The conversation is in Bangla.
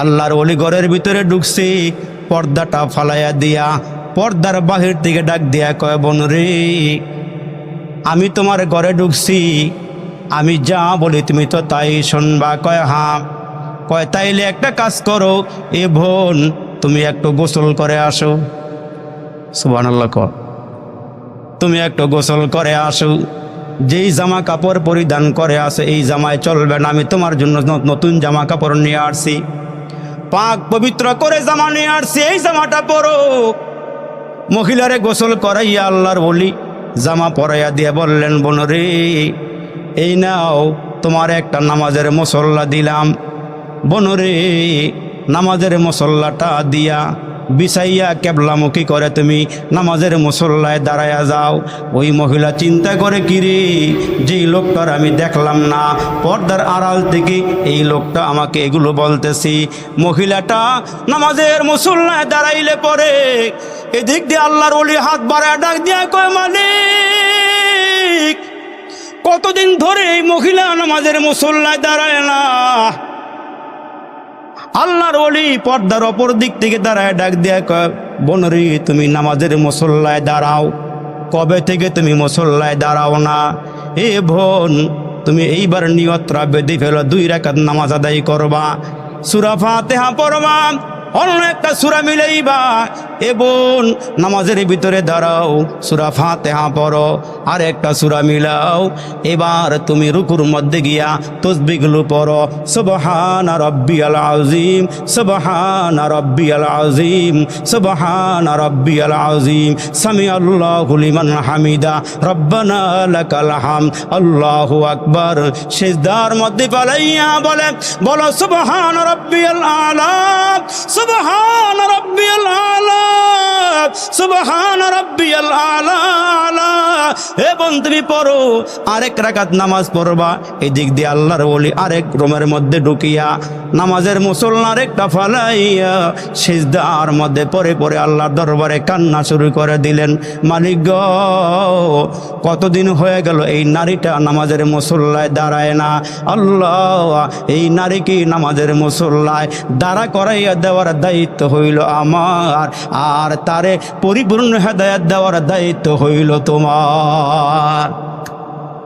আল্লাহর অলি ঘরের ভিতরে ঢুকছি। পর্দাটা ফালাইয়া দিয়া, পর্দার বাহির থেকে ডাক দিয়া কয়, বোন রে, আমি তোমার ঘরে ঢুকছি। আমি যা বলি তুমি তো তাই শুনবা। কয় হ্যাঁ। কয়, তাইলে একটা কাজ করো। এ বোন, তুমি একটু গোসল করে আসো। সুবহানাল্লাহ কর তুমি একটু গোসল করে আসো। যেই জামা কাপড় পরিধান করে আসে, এই জামায় চলবে না। আমি তোমার জন্য নতুন জামা কাপড় নিয়ে আসছি। পাক পবিত্র করে জামা নিয়ে আসছি এই জামাটা পরো। মহিলারে গোসল করাইয়া আল্লাহর বলি, জামা পরাইয়া দিয়ে বললেন, বনরে, এই নাও, তোমার একটা নামাজের মশল্লা দিলাম। বনরে, নামাজের মশল্লাটা দিয়া বিছাইয়া কেবলামুখী করে তুমি নামাজের মুসল্লায় দাঁড়ায়া যাও। ওই মহিলা চিন্তা করে কিরে যেই লোকটার আমি দেখলাম না, পর্দার আড়াল থেকে এই লোকটা আমাকে এগুলো বলতেছি। মহিলাটা নামাজের মুসল্লায় দাঁড়াইলে পরে এদিক দিয়ে আল্লাহর ওলি হাত বাড়ায়, ডাক দিয়া কয়, মালিক, কতদিন ধরে এই মহিলা নামাজের মুসল্লায় দাঁড়ায় না? আল্লাহর অলি পর্দার অপর দিক থেকে দাঁড়ায় ডাক দেয় কয়, বোনরি, তুমি নামাজের মুসল্লায় দাঁড়াও। কবে থেকে তুমি মুসল্লায় দাঁড়াও না? এ বোন, তুমি এইবার নিয়ত্রা বেঁধে ফেলো, দুই রাকাত নামাজ আদায় করবা। সুরাফা তেহা পড়বা। অন্য একটা সুরা মিলাইবা। এ বোন, নামাজের ভিতরে দাঁড়াও, সুরা ফাতেহা পড়ো আর একটা সুরা মিলাও। এবার তুমি রুকুর মধ্যে গিয়া তসবিগুলো পড়ো। সুবহান রব্বিয়াল আযীম, সুবহান রব্বিয়াল আযীম, সুবহান রব্বিয়াল আযীম। সামি আল্লাহু লিমান হামিদা, রব্বানা লাকাল হাম আল্লাহু আকবার। মধ্যে পালাইয়া বলে, বলো সুবহান রব্বিয়াল আলা সুবহান রব্বিয়াল আলা। আলা এবং তুমি পড়ো, আরেক রাকাত নামাজ পড়বা। এদিক দিয়ে আল্লাহর বলি আরেক রুমের মধ্যে ঢুকিয়া নামাজের মুসল্লার একটা ফালাইয়া সিজদার মধ্যে পরে পরে আল্লাহর দরবারে কান্না শুরু করে দিলেন। মালিক গ, কতদিন হয়ে গেল এই নারীটা নামাজের মুসল্লায় দাঁড়ায় না? আল্লাহ, এই নারীকে নামাজের মুসল্লায় দাঁড়া করাইয়া দেওয়ার দায়িত্ব হইল আমার। আর তারে পরিপূর্ণ হেদায়াত দেওয়ার দায়িত্ব হইল তোমার।